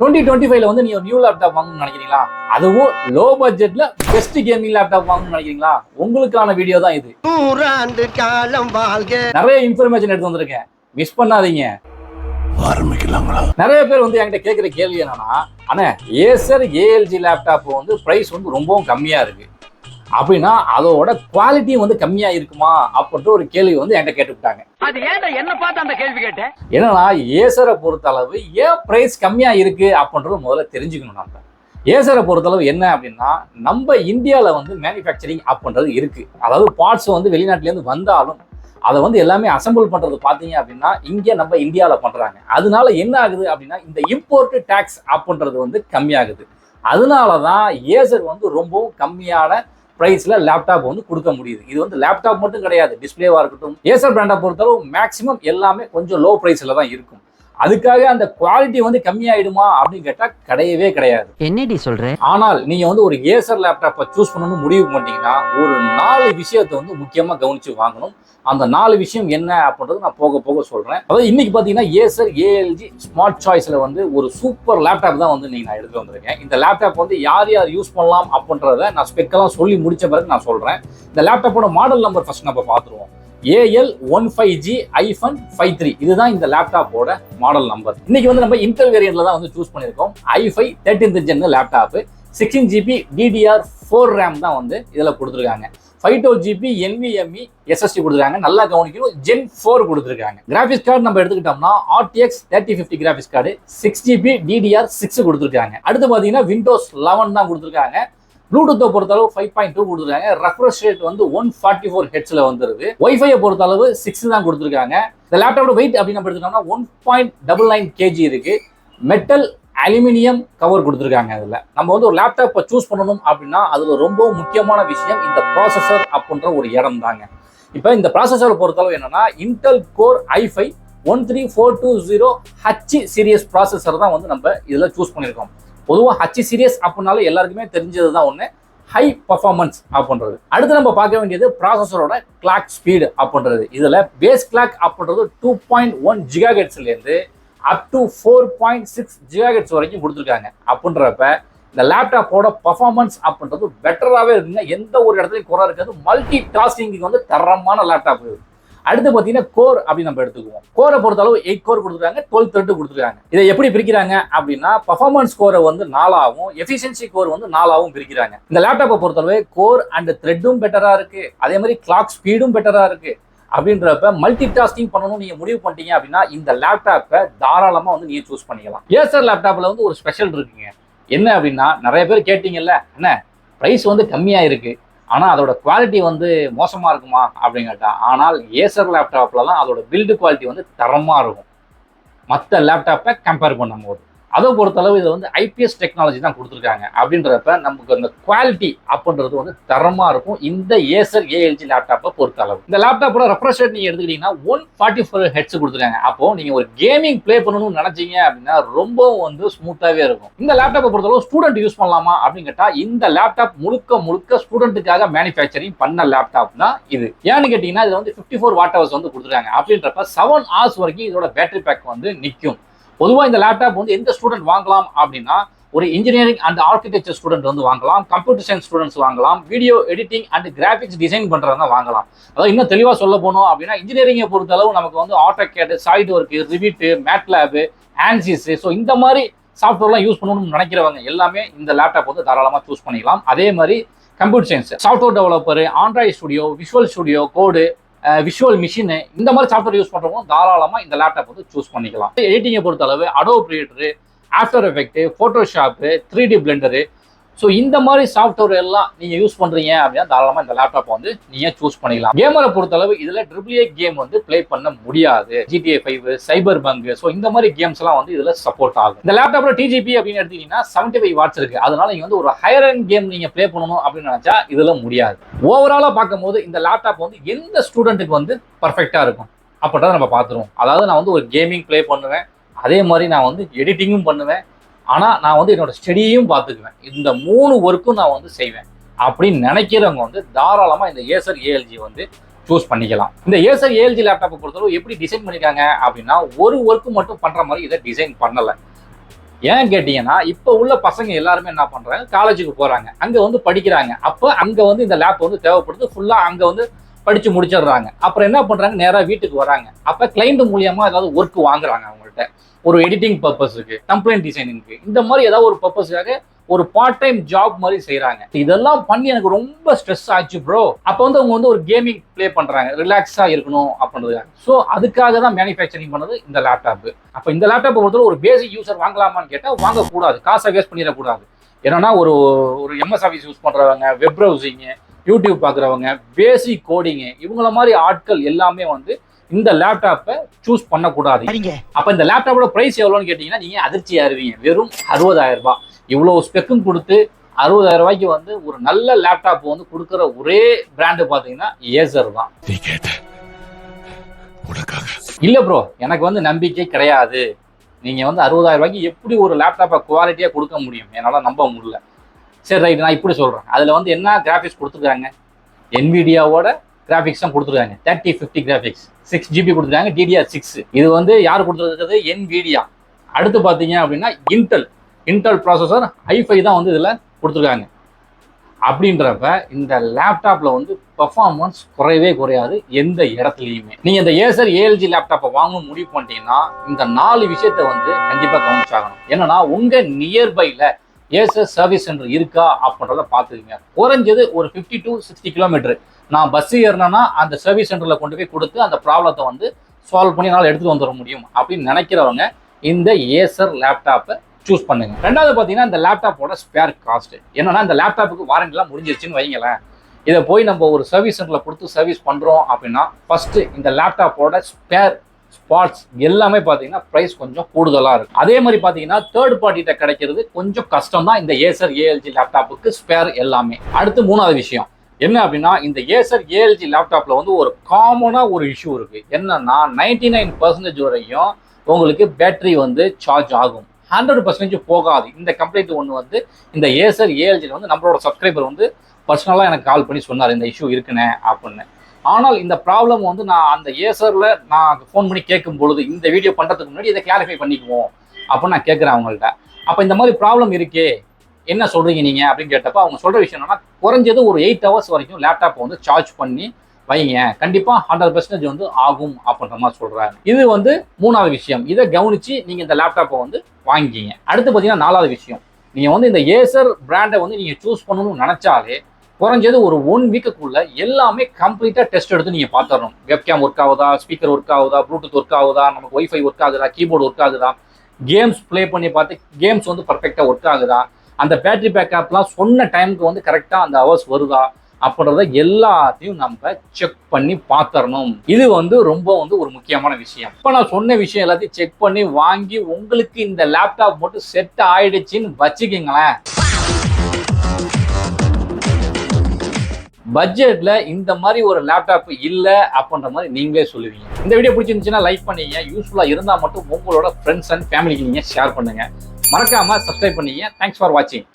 Twenty twenty ஃபைவ்ல வந்து நீ ஒரு நியூ லேப்டாப் வாங்கணும்னு நினைக்கிறீங்களா? அதுவும் லோ பட்ஜெட்ல பெஸ்ட் கேமிங் லேப்டாப் வாங்கணும்னு நினைக்கிறீங்களா? உங்களுக்கான வீடியோ தான் இது. நூறாண்டு காலம் வாழ்க. நிறைய இன்ஃபர்மேஷன் எடுத்து வந்திருக்கேன். மிஸ் பண்ணாதீங்க. ஆரம்பிக்கலாங்களா நிறைய பேர் வந்து என்கிட்ட கேட்குற கேள்வி என்னன்னா அண்ணே ஏசர் ஏஎல்ஜி லேப்டாப் வந்து ப்ரைஸ் வந்து ரொம்பவும் கம்மியா இருக்கு. அப்படின்னா அதோட குவாலிட்டி வந்து கம்மியா இருக்குமா அப்படின்ற ஒரு கேள்வி வந்து என்கிட்ட கேட்டுவிட்டாங்க அது ஏன்டா என்ன பார்த்து அந்த கேள்வி கேட்டேன் என்னன்னா ஏசரை பொறுத்தளவு ஏன் ப்ரைஸ் கம்மியா இருக்கு அப்படின்றது முதல்ல தெரிஞ்சுக்கணும் நம்ம. ஏசரை பொறுத்தளவு என்ன அப்படின்னா நம்ம இந்தியாவில் வந்து மேனுஃபேக்சரிங் அப்படின்றது இருக்கு. அதாவது பார்ட்ஸ் வந்து வெளிநாட்டிலேருந்து வந்தாலும் அதை வந்து எல்லாமே அசம்பிள் பண்றது பார்த்தீங்க அப்படின்னா இங்கே நம்ம இந்தியாவில் பண்றாங்க. அதனால என்ன ஆகுது அப்படின்னா இந்த இம்போர்ட் டேக்ஸ் அப்படின்றது வந்து கம்மியாகுது. அதனால தான் ஏசர் வந்து ரொம்பவும் கம்மியான ப்ரைஸில் லேப்டாப் வந்து கொடுக்க முடியுது. இது வந்து லேப்டாப் மட்டும் கிடையாது. டிஸ்பிளேவாக இருக்கட்டும் ஏசர் பிராண்டை பொறுத்தளவு மேக்ஸிமம் எல்லாமே கொஞ்சம் லோ ப்ரைஸில் தான் இருக்கும். அதுக்காக அந்த குவாலிட்டி வந்து கம்மியாயிடுமா அப்படின்னு கேட்டா கிடையவே கிடையாது. என்னடி சொல்ற? ஆனால் நீங்க வந்து ஒரு ஏசர் லேப்டாப்பை சூஸ் பண்ணணும்னு முடிவு பண்ணிட்டீங்கன்னா ஒரு நாலு விஷயத்தை வந்து முக்கியமா கவனிச்சு வாங்கணும். அந்த நாலு விஷயம் என்ன அப்படின்றது நான் போக போக சொல்றேன். அதாவது இன்னைக்கு பாத்தீங்கன்னா ஏசர் ஏஎல்ஜி ஸ்மார்ட் சாய்ஸ்ல வந்து ஒரு சூப்பர் லேப்டாப் தான் வந்து நீங்க நான் எடுத்து வந்திருக்கேன். இந்த லேப்டாப் வந்து யார் யார் யூஸ் பண்ணலாம் அப்படின்றத நான் ஸ்பெக்கெல்லாம் சொல்லி முடிச்ச பிறகு நான் சொல்றேன். இந்த லேப்டாப்போட மாடல் நம்பர் ஃபர்ஸ்ட் நம்ம பார்த்துருவோம். AL one five G i five five three இதுதான் இந்த லேப்டாப்போட மாடல் நம்பர் இன்னைக்கு வந்து நம்ம இன்டர் வேரியன்ட்ல தான் வந்து சூஸ் பண்ணியிருக்கோம். I five thirteen gen laptop sixteen GB DDR four RAM தான் வந்து இதில் கொடுத்துருக்காங்க. Five two GB NVMe SSD கொடுத்துருக்காங்க. நல்லா கவனிக்கணும் ஜென் ஃபோர் கொடுத்துருக்காங்க. கிராஃபிக்ஸ் கார்டு நம்ம எடுத்துக்கிட்டோம்னா RTX thirty fifty graphics card six GB DDR six கொடுத்துருக்காங்க. அடுத்து பார்த்தீங்கன்னா விண்டோஸ் லெவன் தான் கொடுத்துருக்காங்க. ப்ளூடூத்தை பொறுத்தளவு ஃபைவ் பாயிண்ட் டூ கொடுத்துருக்காங்க. ரெஃப்ரெஷ் ரேட் வந்து ஒன் ஃபார்ட்டி ஃபோர் ஹெட்ஸில் வந்துருது ஒய்ஃபையை பொறுத்தளவு சிக்ஸ் தான் கொடுத்துருக்காங்க. இந்த லேப்டாப்போட வெயிட் அப்படின்னு நம்ம எடுத்துட்டோம்னா one point double nine KG இருக்கு. மெட்டல் அலுமினியம் கவர் கொடுத்துருக்காங்க அதில். நம்ம வந்து ஒரு லேப்டாப்பை சூஸ் பண்ணணும் அப்படின்னா அதில் ரொம்ப முக்கியமான விஷயம் இந்த ப்ராசஸர் அப்படின்ற ஒரு இடம் தாங்க. இப்போ இந்த ப்ராசஸரை பொறுத்தளவு என்னன்னா Intel core i five one three four two zero H series processor தான் வந்து நம்ம இதில் சூஸ் பண்ணியிருக்கோம் பொதுவாக ஹச் சீரியஸ் அப்புடின்னாலும் எல்லாருக்குமே தெரிஞ்சது தான் ஒன்று ஹை பர்ஃபார்மன்ஸ் அப்படின்றது அடுத்து நம்ம பார்க்க வேண்டியது ப்ராசஸரோட கிளாக் ஸ்பீடு அப்படின்றது இதில் பேஸ் கிளாக் அப்படின்றது two point one ஜிகாகெட்ஸ்லேருந்து up to four point six gigahertz வரைக்கும் கொடுத்துருக்காங்க. அப்படின்றப்ப இந்த லேப்டாப்போட பர்ஃபார்மன்ஸ் அப்படின்றது பெட்டராகவே இருக்குங்க. எந்த ஒரு இடத்துலையும் குறை இருக்காது. மல்டி டாஸ்கிங்க்கு வந்து தரமான லேப்டாப் இது. அடுத்து பார்த்தீங்கன்னா கோர் அப்படின்னு நம்ம எடுத்துக்குவோம். கோரை பொறுத்தளவு எயிட் கோர் கொடுத்துருக்காங்க டுவெல் த்ரெட்டு கொடுத்துருக்காங்க. இதை எப்படி பிரிக்கிறாங்க அப்படின்னா பர்ஃபார்மன்ஸ் கோரை வந்து நாலாவும் எஃபிஷியன்சி கோர் வந்து நாலாவும் பிரிக்கிறாங்க. இந்த லேப்டாப்பை பொறுத்தளவு கோர் அண்ட் த்ரெட்டும் பெட்டராக இருக்கு. அதே மாதிரி கிளாக் ஸ்பீடும் பெட்டராக இருக்கு. அப்படின்றப்ப மல்டி டாஸ்கிங் பண்ணணும் நீங்க முடிவு பண்ணிட்டீங்க அப்படின்னா இந்த லேப்டாப்பை தாராளமா வந்து நீங்க சூஸ் பண்ணிக்கலாம். ஏசர் லேப்டாப்ல வந்து ஒரு ஸ்பெஷல் இருக்குங்க. என்ன அப்படின்னா நிறைய பேர் கேட்டீங்கல்ல என்ன ப்ரைஸ் வந்து கம்மியா இருக்கு. ஆனால் அதோட குவாலிட்டி வந்து மோசமாக இருக்குமா? அப்படின்னு கேட்டால் ஆனால் ஏசர் லேப்டாப்பில் தான் அதோட பில்டு குவாலிட்டி வந்து தரமாக இருக்கும். மற்ற லேப்டாப்பை கம்பேர் பண்ணும்போது அதை பொறுத்தளவு இதை வந்து ஐபிஎஸ் டெக்னாலஜி தான் கொடுத்துருக்காங்க. அப்படின்றப்ப நமக்கு அந்த குவாலிட்டி அப்படின்றது வந்து தரமாக இருக்கும். இந்த ஏசர் ஏஎல்ஜி லேப்டாப்பை பொறுத்தளவு. இந்த லேப்டாப்போட ரெஃப்ரெஷ் ரேட் நீங்கள் எடுத்துக்கிட்டீங்கன்னா ஒன் ஃபார்ட்டி ஃபோர் ஹெட்ஸ் கொடுத்துருக்காங்க. அப்போது நீங்கள் ஒரு கேமிங் ப்ளே பண்ணணும்னு நினச்சிங்க அப்படின்னா ரொம்பவும் வந்து ஸ்மூத்தாகவே இருக்கும். இந்த லேப்டாப்பை பொறுத்தளவு ஸ்டூடெண்ட் யூஸ் பண்ணலாமா அப்படின்னு கேட்டால் இந்த லேப்டாப் முழுக்க முழுக்க ஸ்டூடெண்ட்டுக்காக மேனுஃபேக்சரிங் பண்ண லேப்டாப் தான் இது. ஏன்னு கேட்டிங்கன்னா இது வந்து ஃபிஃப்டி ஃபோர் வாட் ஹவர்ஸ் வந்து கொடுத்துருக்காங்க. அப்படின்றப்ப செவன் ஹவர்ஸ் வரைக்கும் இதோட பேட்டரி பேக் வந்து நிற்கும் பொதுவாக இந்த லேப்டாப் வந்து எந்த ஸ்டூடெண்ட் வாங்கலாம் அப்படின்னா ஒரு இன்ஜினியரிங் அண்ட் ஆர்கிடெக்சர் ஸ்டூடெண்ட் வந்து வாங்கலாம் கம்ப்யூட்டர் சயின்ஸ் ஸ்டூடெண்ட்ஸ் வாங்கலாம் video editing and graphics design பண்ணுறவங்க வாங்கலாம். அதாவது இன்னும் தெளிவாக சொல்ல போனோம் அப்படின்னா இன்ஜினியரிங்கை பொறுத்தளவு நமக்கு வந்து ஆட்டோகேட் சாய்ட் ஒர்க்கு ரிவிட்டு மேட்லேபு ஆன்சிஸு ஸோ இந்த மாதிரி சாஃப்ட்வேர்லாம் யூஸ் பண்ணணும்னு நினைக்கிறவங்க எல்லாமே இந்த லேப்டாப் வந்து தாராளமாக சூஸ் பண்ணிக்கலாம். அதே மாதிரி computer science software developer Android studio visual studio code visual machine இந்த மாதிரி சாஃப்ட்வேர் யூஸ் பண்ணுறவங்க தாராளமாக இந்த லேப்டாப் வந்து சூஸ் பண்ணிக்கலாம். எடிட்டிங்கை பொறுத்தளவு Adobe creator after effect Photoshop three D Blender so இந்த மாதிரி சாஃப்ட்வேர் எல்லாம் நீங்கள் யூஸ் பண்ணுறீங்க அப்படின்னா தாராளமாக இந்த லேப்டாப் வந்து நீங்கள் சூஸ் பண்ணிக்கலாம். கேமரை பொறுத்தளவு இதில் ட்ரிபிள் ஏ கேம் வந்து ப்ளே பண்ண முடியாது. ஜிடிஏ ஃபைவ் சைபர் பங்கு ஸோ இந்த மாதிரி கேம்ஸ் எல்லாம் வந்து இதில் சப்போர்ட் ஆகும். இந்த லேப்டாப்ல டிஜிபி அப்படின்னு எடுத்தீங்கன்னா செவன்டி ஃபைவ் வாட்ஸ் இருக்கு. அதனால நீங்கள் வந்து ஒரு ஹையர் அண்ட் கேம் நீங்கள் ப்ளே பண்ணணும் அப்படின்னு நினச்சா இதில் முடியாது. ஓவராலாக பார்க்கும்போது இந்த லேப்டாப் வந்து எந்த ஸ்டூடெண்ட்டுக்கு வந்து பர்ஃபெக்டாக இருக்கும்? அப்படின்றத நம்ம பார்த்துருவோம். அதாவது நான் வந்து ஒரு கேமிங் ப்ளே பண்ணுவேன். அதே மாதிரி நான் வந்து எடிட்டிங்கும் பண்ணுவேன். ஆனால் நான் வந்து என்னோட ஸ்டடியையும் பார்த்துக்குவேன். இந்த மூணு ஒர்க்கும் நான் வந்து செய்வேன். அப்படின்னு நினைக்கிறவங்க வந்து தாராளமாக இந்த ஏசர் ஏஎல்ஜி வந்து சூஸ் பண்ணிக்கலாம். இந்த ஏசர் ஏஎல்ஜி லேப்டாப்பை பொறுத்தளவு எப்படி டிசைன் பண்ணியிருக்காங்க அப்படின்னா ஒரு ஒர்க்கு மட்டும் பண்ணுற மாதிரி இதை டிசைன் பண்ணலை. ஏன் கேட்டீங்கன்னா இப்போ உள்ள பசங்க எல்லாருமே என்ன பண்ணுறாங்க காலேஜுக்கு போகிறாங்க அங்கே வந்து படிக்கிறாங்க. அப்போ அங்கே வந்து இந்த லேப் வந்து தேவைப்படுது. ஃபுல்லாக அங்கே வந்து படிச்சு முடிச்சிடுறாங்க. அப்புறம் என்ன பண்றாங்க? நேராக வீட்டுக்கு வராங்க. அப்ப கிளைண்ட் மூலியமா ஏதாவது ஒர்க் வாங்குறாங்க அவங்கள்ட்ட. ஒரு எடிட்டிங் பர்பஸுக்கு கம்ப்ளைண்ட் டிசைனிங்க்கு இந்த மாதிரி ஏதாவது ஒரு பர்பஸுக்காக ஒரு பார்ட் டைம் ஜாப் மாதிரி செய்கிறாங்க இதெல்லாம் பண்ணி எனக்கு ரொம்ப ஸ்ட்ரெஸ் ஆச்சு ப்ரோ அப்போ வந்து அவங்க வந்து ஒரு கேமிங் ப்ளே பண்றாங்க. ரிலாக்ஸா இருக்கணும் அப்படின்றதுக்காக. ஸோ அதுக்காக தான் மேனுஃபேக்சரிங் பண்ணது இந்த லேப்டாப் அப்போ இந்த லேப்டாப் பொறுத்தவரை ஒரு பேசிக் யூசர் வாங்கலாமான்னு கேட்டால் வாங்கக்கூடாது. காசை வேஸ்ட் பண்ணிடக்கூடாது. ஏன்னா ஒரு ஒரு எம்எஸ் ஆஃபீஸ் யூஸ் பண்றவங்க வெப் ப்ரௌசிங்கு யூடியூப் பார்க்குறவங்க பேசிக் கோடிங்கு இவங்கள மாதிரி ஆட்கள் எல்லாமே வந்து இந்த லேப்டாப்பை சூஸ் பண்ணக்கூடாது. அப்ப இந்த லேப்டாப்போட பிரைஸ் எவ்வளோன்னு கேட்டீங்கன்னா நீங்க அதிர்ச்சி ஆயிருவீங்க. வெறும் அறுபதாயிரம் ரூபாய். இவ்வளவு ஸ்பெக்கும் கொடுத்து அறுபதாயிரம் ரூபாய்க்கு வந்து ஒரு நல்ல லேப்டாப் வந்து கொடுக்குற ஒரே பிராண்டு பார்த்தீங்கன்னா ஏசர் தான். இல்ல ப்ரோ எனக்கு வந்து நம்பிக்கை கிடையாது. நீங்க வந்து அறுபதாயிரம் ரூபாய்க்கு எப்படி ஒரு லேப்டாப்பை குவாலிட்டியா கொடுக்க முடியும்? என்னால நம்ப முடியல. சரி ரைட் நான் இப்படி சொல்கிறேன் அதில் வந்து என்ன கிராஃபிக்ஸ் கொடுத்துருக்காங்க? என்விடியாவோட கிராஃபிக்ஸ் தான் கொடுத்துருக்காங்க. Thirty fifty graphics six GB கொடுத்துருக்காங்க டிடிஆர் சிக்ஸ் இது வந்து யார் கொடுத்துருக்கிறது? என்விடியா அடுத்து பார்த்தீங்க அப்படின்னா இன்டெல் இன்டெல் ப்ராசஸர் ஹைஃபை தான் வந்து இதில் கொடுத்துருக்காங்க. அப்படின்றப்ப இந்த லேப்டாப்பில் வந்து பர்ஃபார்மன்ஸ் குறையவே குறையாது எந்த இடத்துலையுமே. நீங்கள் இந்த ஏசர் ஏஎல்ஜி லேப்டாப்பை வாங்கணும் முடிவு பண்ணிட்டீங்கன்னா இந்த நாலு விஷயத்த வந்து கண்டிப்பாக கவனிச்சாகணும். என்னன்னா உங்கள் நியர்பையில் ஏசர் சர்வீஸ் சென்டர் இருக்கா அப்படின்றத பார்த்துக்கங்க. குறைஞ்சது ஒரு ஃபிஃப்டி டு சிக்ஸ்டி கிலோமீட்டர் நான் பஸ் ஏறினேன்னா அந்த சர்வீஸ் சென்டரில் கொண்டு போய் கொடுத்து அந்த ப்ராப்ளத்தை வந்து சால்வ் பண்ணி என்னால் எடுத்துகிட்டு வந்துட முடியும் அப்படின்னு நினைக்கிறவங்க இந்த ஏசர் லேப்டாப்பை சூஸ் பண்ணுங்க. ரெண்டாவது பார்த்தீங்கன்னா இந்த லேப்டாப்போட ஸ்பேர் காஸ்ட் என்னன்னா இந்த லேப்டாப்புக்கு வாரண்டிலாம் முடிஞ்சிருச்சுன்னு வைங்களேன். இதை போய் நம்ம ஒரு சர்வீஸ் சென்டரில் கொடுத்து சர்வீஸ் பண்ணுறோம் அப்படின்னா ஃபஸ்ட்டு இந்த லேப்டாப்போட ஸ்பேர் ஸ்பாட்ஸ் எல்லாமே பார்த்தீங்கன்னா ப்ரைஸ் கொஞ்சம் கூடுதலாக இருக்கும். அதே மாதிரி பார்த்தீங்கன்னா தேர்ட் பார்ட்டிகிட்ட கிடைக்கிறது கொஞ்சம் கஷ்டம் தான் இந்த ஏசர் ஏஎல்ஜி லேப்டாப்புக்கு ஸ்பேர் எல்லாமே. அடுத்து மூணாவது விஷயம். என்ன அப்படின்னா இந்த ஏசர் ஏஎல்ஜி லேப்டாப்பில் வந்து ஒரு காமனாக ஒரு இஷ்யூ இருக்குது என்னன்னா நைன்டி நைன் பர்சன்டேஜ் வரையும் உங்களுக்கு பேட்டரி வந்து சார்ஜ் ஆகும். ஹண்ட்ரட் பர்சன்டேஜ் போகாது. இந்த கம்ப்ளைண்ட் ஒன்று வந்து இந்த ஏசர் ஏஎல்ஜியில் வந்து நம்மளோட சப்ஸ்கிரைபர் வந்து பர்சனலாக எனக்கு கால் பண்ணி சொன்னார் இந்த இஷ்யூ இருக்குண்ணே அப்படின்னு. ஆனால் இந்த ப்ராப்ளம் வந்து நான் அந்த ஏசரில் நான் ஃபோன் பண்ணி கேட்கும் பொழுது இந்த வீடியோ பண்ணுறதுக்கு முன்னாடி இதை கிளாரிஃபை பண்ணிக்குவோம் அப்படின்னு நான் கேட்குறேன் அவங்கள்ட்ட. அப்போ இந்த மாதிரி ப்ராப்ளம் இருக்கே என்ன சொல்கிறீங்க நீங்கள் அப்படின்னு கேட்டப்போ அவங்க சொல்கிற விஷயம் என்னன்னா குறைஞ்சது ஒரு எயிட் ஹவர்ஸ் வரைக்கும் லேப்டாப்பை வந்து சார்ஜ் பண்ணி வைங்க. கண்டிப்பாக ஹண்ட்ரட் பர்சன்டேஜ் வந்து ஆகும் அப்படின்ற மாதிரி சொல்கிறாங்க இது வந்து மூணாவது விஷயம். இதை கவனித்து நீங்கள் இந்த லேப்டாப்பை வந்து வாங்கிக்கிங்க. அடுத்து பார்த்தீங்கன்னா நாலாவது விஷயம். நீங்கள் வந்து இந்த ஏசர் பிராண்டை வந்து நீங்கள் சூஸ் பண்ணணும்னு நினச்சாலே குறைஞ்சது ஒரு ஒன் வீக்குக்குள்ள எல்லாமே கம்ப்ளீட்டாக டெஸ்ட் எடுத்து நீங்கள் பார்த்துடணும். வெப்கேம் ஒர்க் ஆகுதா ஸ்பீக்கர் ஒர்க் ஆகுதா ப்ளூடூத் ஒர்க் ஆகுதா நமக்கு ஒய்ஃபை ஒர்க் ஆகுதா கீபோர்டு ஒர்க் ஆகுதா கேம்ஸ் ப்ளே பண்ணி பார்த்து கேம்ஸ் வந்து பர்ஃபெக்டாக ஒர்க் ஆகுதா அந்த பேட்டரி பேக்கப்லாம் சொன்ன டைமுக்கு வந்து கரெக்டாக அந்த ஹவர்ஸ் வருதா அப்படின்றத எல்லாத்தையும் நம்ம செக் பண்ணி பார்த்துடணும். இது வந்து ரொம்ப வந்து ஒரு முக்கியமான விஷயம். இப்போ நான் சொன்ன விஷயம் எல்லாத்தையும் செக் பண்ணி வாங்கி உங்களுக்கு இந்த லேப்டாப் மட்டும் செட் ஆயிடுச்சுன்னு வச்சுக்கிங்களேன். பட்ஜெட்டில் இந்த மாதிரி ஒரு லேப்டாப் இல்லை அப்படின்ற மாதிரி நீங்களே சொல்லுவீங்க. இந்த வீடியோ பிடிச்சிருந்துச்சுன்னா லைக் பண்ணீங்க. யூஸ்ஃபுல்லாக இருந்தால் மட்டும் உங்களோட ஃப்ரெண்ட்ஸ் அண்ட் ஃபேமிலிக்கு நீங்கள் ஷேர் பண்ணுங்கள் மறக்காமல் சப்ஸ்கிரைப் பண்ணீங்க. தேங்க்ஸ் ஃபார் வாட்சிங்